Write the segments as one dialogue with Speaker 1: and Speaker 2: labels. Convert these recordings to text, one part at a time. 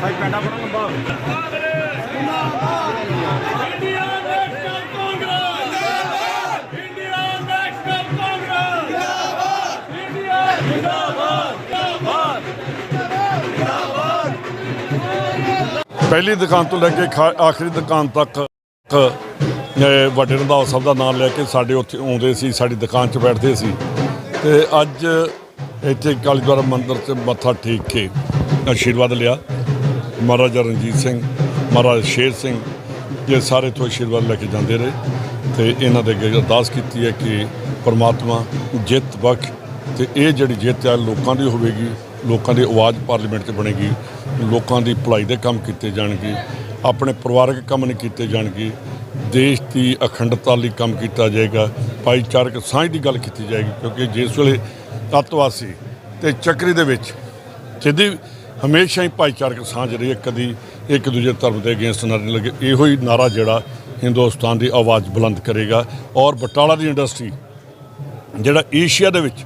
Speaker 1: ਸਾਈ ਪੈਂਡਾ ਬੜਾ ਲੰਬਾ
Speaker 2: India national Congress ਜਿੰਦਾਬਾਦ ਇੰਡੀਆ ਨੈਸ਼ਨਲ ਕਾਂਗਰਸ ਜਿੰਦਾਬਾਦ ਇੰਡੀਆ ਜਿੰਦਾਬਾਦ ਜਿੰਦਾਬਾਦ
Speaker 3: ਪਹਿਲੀ ਦੁਕਾਨ ਤੋਂ ਲੈ ਕੇ ਖਾ- ਆਖਰੀ ਦੁਕਾਨ ਤੱਕ ਵੱਡੇ ਰੰਧਾਵਾ ਸਾਹਿਬ ਦਾ ਨਾਮ ਲੈ ਕੇ ਸਾਡੇ ਉੱਥੇ ਆਉਂਦੇ ਸੀ, ਸਾਡੀ ਦੁਕਾਨ 'ਚ ਬੈਠਦੇ ਸੀ। ਤੇ ਅੱਜ ਇੱਥੇ ਕਾਲੀਦਵਾਰਾ ਮੰਦਿਰ 'ਚ ਮੱਥਾ ਟੇਕ ਕੇ ਆਸ਼ੀਰਵਾਦ ਲਿਆ। ਮਹਾਰਾਜਾ ਰਣਜੀਤ ਸਿੰਘ, ਮਹਾਰਾਜ ਸ਼ੇਰ ਸਿੰਘ, ਇਹ ਸਾਰੇ ਤੋਂ ਆਸ਼ੀਰਵਾਦ ਲੈ ਕੇ ਜਾਂਦੇ ਰਹੇ ਤੇ ਇਹਨਾਂ ਦੇ ਅੱਗੇ ਅਰਦਾਸ ਕੀਤੀ ਹੈ ਕਿ ਪਰਮਾਤਮਾ ਜਿੱਤ ਬਖਸ਼ ਤੇ ਇਹ ਜਿਹੜੀ ਜਿੱਤ ਹੈ ਲੋਕਾਂ ਦੀ ਹੋਵੇਗੀ, ਲੋਕਾਂ ਦੀ ਆਵਾਜ਼ ਪਾਰਲੀਮੈਂਟ 'ਚ ਬਣੇਗੀ, ਲੋਕਾਂ ਦੀ ਭਲਾਈ ਦੇ ਕੰਮ ਕੀਤੇ ਜਾਣਗੇ, ਆਪਣੇ ਪਰਿਵਾਰਕ ਕੰਮ ਨਹੀਂ ਕੀਤੇ ਜਾਣਗੇ ਦੇਸ਼ ਦੀ ਅਖੰਡਤਾ ਲਈ ਕੰਮ ਕੀਤਾ ਜਾਏਗਾ, ਭਾਈਚਾਰਕ ਸਾਂਝ ਦੀ ਗੱਲ ਕੀਤੀ ਜਾਏਗੀ, ਕਿਉਂਕਿ ਜਿਸ ਵੇਲੇ ਤੱਤਵਾਸੀ ਤੇ ਚੱਕਰੀ ਦੇ ਵਿੱਚ ਸਿੱਧੀ ਹਮੇਸ਼ਾ ਹੀ ਭਾਈਚਾਰਕ ਸਾਂਝ ਰਹੀ ਹੈ, ਕਦੀ ਇੱਕ ਦੂਜੇ ਧਰਮ ਦੇ ਅਗੇਂਸਟ ਨਾ ਲੱਗੇ। ਇਹੋ ਹੀ ਨਾਰਾ ਜਿਹੜਾ ਹਿੰਦੁਸਤਾਨ ਦੀ ਆਵਾਜ਼ ਬੁਲੰਦ ਕਰੇਗਾ। ਔਰ ਬਟਾਲਾ ਦੀ ਇੰਡਸਟਰੀ, ਜਿਹੜਾ ਏਸ਼ੀਆ ਦੇ ਵਿੱਚ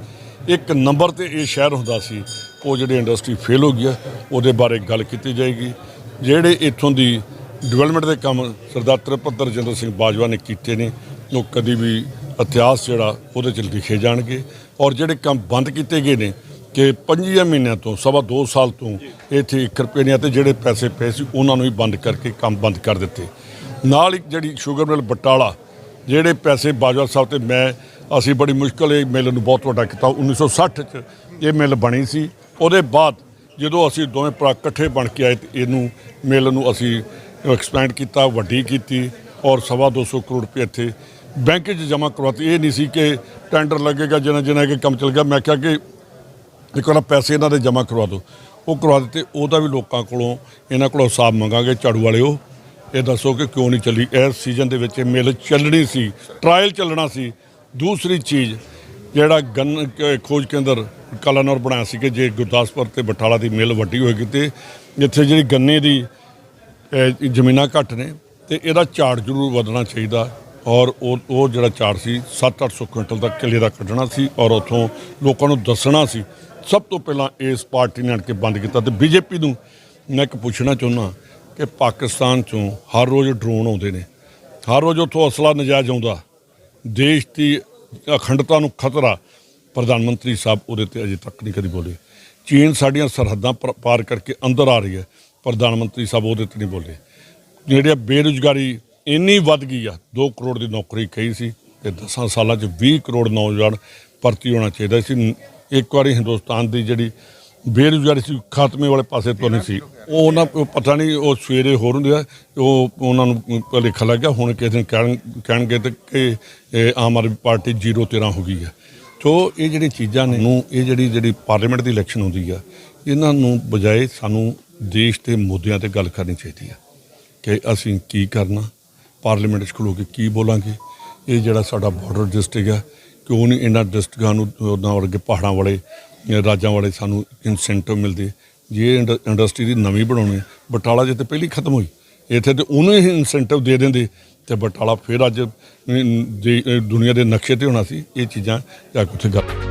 Speaker 3: ਇੱਕ ਨੰਬਰ ਤੇ ਇਹ ਸ਼ਹਿਰ ਹੁੰਦਾ ਸੀ, ਉਹ ਜਿਹੜੀ ਇੰਡਸਟਰੀ ਫੇਲ ਹੋ ਗਈ ਹੈ, ਉਹਦੇ ਬਾਰੇ ਗੱਲ ਕੀਤੀ ਜਾਏਗੀ। ਜਿਹੜੇ ਇੱਥੋਂ ਦੀ ਡਿਵੈਲਪਮੈਂਟ ਦੇ ਕੰਮ ਸਰਦਾਰ ਤ੍ਰਿਪਤ ਰਜਿੰਦਰ ਸਿੰਘ ਬਾਜਵਾ ਨੇ ਕੀਤੇ ਨੇ, ਉਹ ਕਦੀ ਵੀ ਇਤਿਹਾਸ ਜਿਹੜਾ ਉਹਦੇ 'ਚ ਲਿਖੇ ਜਾਣਗੇ। ਔਰ ਜਿਹੜੇ ਕੰਮ ਬੰਦ ਕੀਤੇ ਗਏ ਨੇ ਕਿ 5 ਮਹੀਨਿਆਂ ਤੋਂ, ਸਵਾ 2 ਸਾਲ ਤੋਂ ਇੱਥੇ 1 ਰੁਪਏ ਨਹੀਂ ਆ ਤੇ ਜਿਹੜੇ ਪੈਸੇ ਪਏ ਸੀ ਉਹਨਾਂ ਨੂੰ ਵੀ ਬੰਦ ਕਰਕੇ ਕੰਮ ਬੰਦ ਕਰ ਦਿੱਤੇ। ਨਾਲ ਇੱਕ ਜਿਹੜੀ ਸ਼ੂਗਰ ਮਿਲ ਬਟਾਲਾ, ਜਿਹੜੇ ਪੈਸੇ ਬਾਜਵਾ ਸਾਹਿਬ ਤੇ ਮੈਂ, ਅਸੀਂ ਬੜੀ ਮੁਸ਼ਕਲ ਇਹ ਮਿਲ ਨੂੰ ਬਹੁਤ ਵੱਡਾ ਕੀਤਾ। 1960 ਚ ਇਹ ਮਿਲ ਬਣੀ ਸੀ। ਉਹਦੇ ਬਾਅਦ ਜਦੋਂ ਅਸੀਂ ਦੋਵੇਂ ਭਰਾ ਇਕੱਠੇ ਬਣ ਕੇ ਆਏ ਇਹਨੂੰ ਮਿਲ ਨੂੰ ਅਸੀਂ ਐਕਸਪੈਂਡ ਕੀਤਾ, ਵੱਡੀ ਕੀਤੀ ਔਰ ਸਵਾ 200 ਕਰੋੜ ਰੁਪਏ ਇੱਥੇ ਬੈਂਕ 'ਚ ਜਮ੍ਹਾਂ ਕਰਵਾਤੇ। ਇਹ ਨਹੀਂ ਸੀ ਕਿ ਟੈਂਡਰ ਲੱਗੇਗਾ ਜਿਹਨਾਂ ਜਿਹਨਾਂ ਕਿ ਕੰਮ ਚੱਲ ਗਿਆ ਮੈਂ ਕਿਹਾ ਕਿ ਇੱਕ ਵਾਰ ਪੈਸੇ ਇਹਨਾਂ ਦੇ ਜਮ੍ਹਾਂ ਕਰਵਾ ਦਿਓ। ਉਹ ਕਰਵਾ ਦਿੱਤੇ। ਉਹਦਾ ਵੀ ਲੋਕਾਂ ਕੋਲੋਂ, ਇਹਨਾਂ ਕੋਲੋਂ ਹਿਸਾਬ ਮੰਗਾਂਗੇ, ਝਾੜੂ ਵਾਲਿਓ। ਇਹ ਦੱਸੋ ਕਿ ਕਿਉਂ ਨਹੀਂ ਚੱਲੀ? ਇਸ ਸੀਜ਼ਨ ਦੇ ਵਿੱਚ ਇਹ ਮਿਲ ਚੱਲਣੀ ਸੀ ਟ੍ਰਾਇਲ ਚੱਲਣਾ ਸੀ। ਦੂਸਰੀ ਚੀਜ਼, ਜਿਹੜਾ ਗੰਨ ਖੋਜ ਕੇਂਦਰ ਕਲਾਨੌਰ ਬਣਾਇਆ ਸੀ ਕਿ ਜੇ ਗੁਰਦਾਸਪੁਰ ਤੇ ਬਟਾਲਾ ਦੀ ਮਿਲ ਵੱਡੀ ਹੋਏਗੀ ਤੇ ਜਿੱਥੇ ਜਿਹੜੀ ਗੰਨੇ ਦੀ ਜ਼ਮੀਨਾਂ ਘੱਟ ਨੇ ਤੇ ਇਹਦਾ ਝਾੜ ਜ਼ਰੂਰ ਵਧਣਾ ਚਾਹੀਦਾ। ਔਰ ਉਹ ਉਹ ਜਿਹੜਾ ਝਾੜ ਸੀ 7-800 ਕੁਇੰਟਲ ਦਾ ਕਿੱਲੇ ਦਾ ਕੱਢਣਾ ਸੀ ਔਰ ਉਥੋਂ ਲੋਕਾਂ ਨੂੰ ਦੱਸਣਾ ਸੀ। ਸਭ ਤੋਂ ਪਹਿਲਾਂ ਇਸ ਪਾਰਟੀ ਨੇ ਆਣ ਕੇ ਬੰਦ ਕੀਤਾ ਤੇ ਬੀਜੇਪੀ ਨੂੰ ਮੈਂ ਇੱਕ ਪੁੱਛਣਾ ਚਾਹੁੰਦਾ ਕਿ ਪਾਕਿਸਤਾਨ ਚੋਂ ਹਰ ਰੋਜ਼ ਡਰੋਨ ਆਉਂਦੇ ਨੇ। ਹਰ ਰੋਜ਼ ਉੱਥੋਂ ਅਸਲਾ ਨਜਾਇਜ਼ ਆਉਂਦਾ। ਦੇਸ਼ ਦੀ ਅਖੰਡਤਾ ਨੂੰ ਖਤਰਾ ਪ੍ਰਧਾਨ ਮੰਤਰੀ ਸਾਹਿਬ ਉਹਦੇ ਤੇ ਅਜੇ ਤੱਕ ਨਹੀਂ ਕਦੀ ਬੋਲੇ। ਚੀਨ ਸਾਡੀਆਂ ਸਰਹੱਦਾਂ ਪਰ- ਪਾਰ ਕਰਕੇ ਅੰਦਰ ਆ ਰਹੀ ਹੈ। ਪ੍ਰਧਾਨ ਮੰਤਰੀ ਸਾਹਿਬ ਉਹਦੇ ਤੇ ਨਹੀਂ ਬੋਲੇ। ਜਿਹੜੀ ਬੇਰੁਜ਼ਗਾਰੀ ਇੰਨੀ ਵੱਧ ਗਈ ਆ 2 ਕਰੋੜ ਦੀ ਨੌਕਰੀ ਕਹੀ ਸੀ ਤੇ 10 ਸਾਲਾਂ 'ਚ 20 ਕਰੋੜ ਨੌਜਵਾਨ ਭਰਤੀ ਹੋਣਾ ਚਾਹੀਦਾ ਸੀ। ਇੱਕ ਵਾਰੀ ਹਿੰਦੁਸਤਾਨ ਦੀ ਜਿਹੜੀ ਬੇਰੁਜ਼ਗਾਰੀ ਸੀ, ਖਾਤਮੇ ਵਾਲੇ ਪਾਸੇ ਤੋਂ ਨਹੀਂ ਸੀ। ਉਹ ਉਹਨਾਂ ਪਤਾ ਨਹੀਂ, ਉਹ ਸਵੇਰੇ ਹੋਰ ਹੁੰਦੇ ਆ, ਉਹ ਉਹਨਾਂ ਨੂੰ ਭੁਲੇਖਾ ਲੱਗ ਗਿਆ ਹੁਣ ਕਿਸੇ ਦਿਨ ਕਹਿਣ, ਕਹਿਣਗੇ ਤੇ ਕਿ ਆਮ ਆਦਮੀ ਪਾਰਟੀ 0 13 ਹੋ ਗਈ ਹੈ ਸੋ ਇਹ ਜਿਹੜੀ ਚੀਜ਼ਾਂ ਨੇ, ਨੂੰ ਇਹ ਜਿਹੜੀ ਜਿਹੜੀ ਪਾਰਲੀਮੈਂਟ ਦੀ ਇਲੈਕਸ਼ਨ ਹੁੰਦੀ ਆ, ਇਹਨਾਂ ਨੂੰ ਬਜਾਏ ਸਾਨੂੰ ਦੇਸ਼ ਦੇ ਮੁੱਦਿਆਂ ਤੇ ਗੱਲ ਕਰਨੀ ਚਾਹੀਦੀ ਆ ਕਿ ਅਸੀਂ ਕੀ ਕਰਨਾ ਪਾਰਲੀਮੈਂਟ 'ਚ ਖਲੋ ਕੇ ਕੀ ਬੋਲਾਂਗੇ। ਇਹ ਜਿਹੜਾ ਸਾਡਾ ਬਾਰਡਰ ਡਿਸਟ੍ਰਿਕਟ ਆ ਕਿਉਂ ਨਹੀਂ ਇਹਨਾਂ ਡਿਸਟ੍ਰਿਕਾਂ ਨੂੰ ਉਹਨਾਂ ਵਰਗੇ ਪਹਾੜਾਂ ਵਾਲੇ ਰਾਜਾਂ ਵਾਲੇ ਸਾਨੂੰ ਇਨਸੈਂਟਿਵ ਮਿਲਦੇ। ਜੇ ਇੰਡ- ਇੰਡਸਟਰੀ ਦੀ ਨਵੀਂ ਬਣਾਉਣੀ ਹੈ, ਬਟਾਲਾ ਜਿੱਤੇ ਪਹਿਲੀ ਖਤਮ ਹੋਈ ਇੱਥੇ ਤੇ ਉਹਨੂੰ ਹੀ ਇਨਸੈਂਟਿਵ ਦੇ ਦਿੰਦੇ ਤੇ ਬਟਾਲਾ ਫਿਰ ਅੱਜ ਦੇ- ਦੁਨੀਆ ਦੇ ਨਕਸ਼ੇ ਤੇ ਹੋਣਾ ਸੀ ਇਹ ਚੀਜ਼ਾਂ ਜਾ ਕੇ ਉੱਥੇ ਗੱਲ